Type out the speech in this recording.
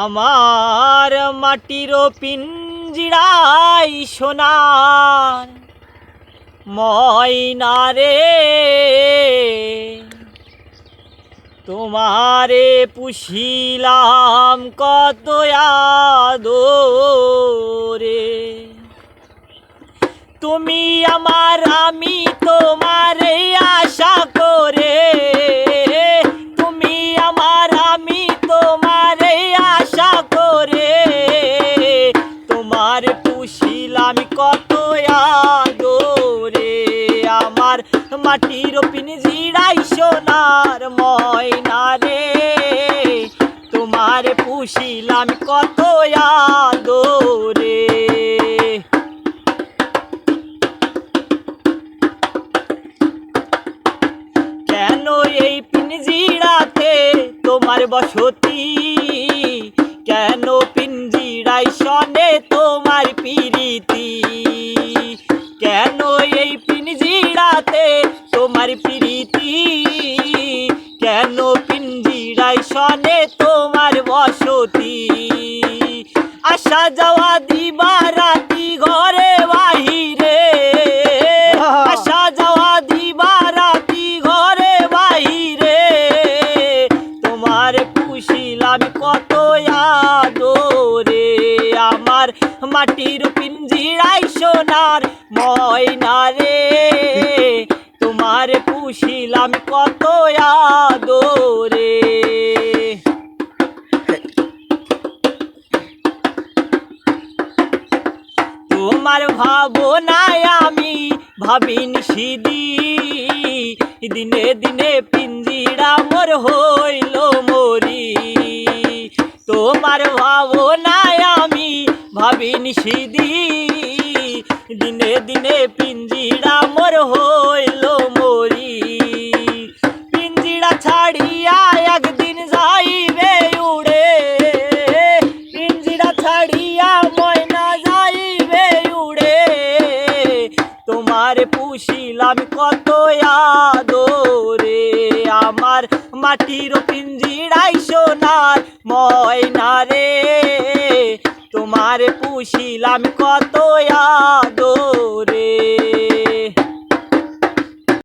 আমার মাটির পিঞ্জিরাই সোনার ময়না রে তোমারে পুষিলাম কত আদরে। তুমি আমার, আমি তোমারে আশা পুষিলাম কত আদরে। আমার মাটির পিনজিরাই সোনার ময়না রে। তোমার পুষিলাম কত আদরে। কেন এই পিঞ্জিরাতে তোমার বসতি? কেন পিঞ্জিরাই শনে তোমার পিরিতি। কেন এই পিঞ্জিরাতে তোমার পিরিতি? কেন পিঞ্জিরাই সনে তোমার বসতি? আসা যাওয়া দিবা রাতি ঘরে বাহিরে। আসা যাওয়া দিবা রাতি ঘরে বাহিরে। তোমার পুষিলাম কত মাটির পিঞ্জিরাই সোনার ময়না রে। তোমার পুষিলাম কত আদরে। তোমার ভাবনায় আমি ভাবিনি সিদি দিনে দিনে পিঞ্জিরা মোর হইল মরি। তোমার ভাবিনি সিদি দিনে দিনে পিঞ্জিরা মোর হইল মরি। পিঞ্জিরা ছাড়িয়া একদিন যাইবে উড়ে। পিঞ্জিরা ছাড়িয়া ময়না যাইবে উড়ে। তোমার পুষিলাম কত আদরে। আমার মাটির পিঞ্জিরাই সোনার ময়না রে। পুষিলাম কত আদরে।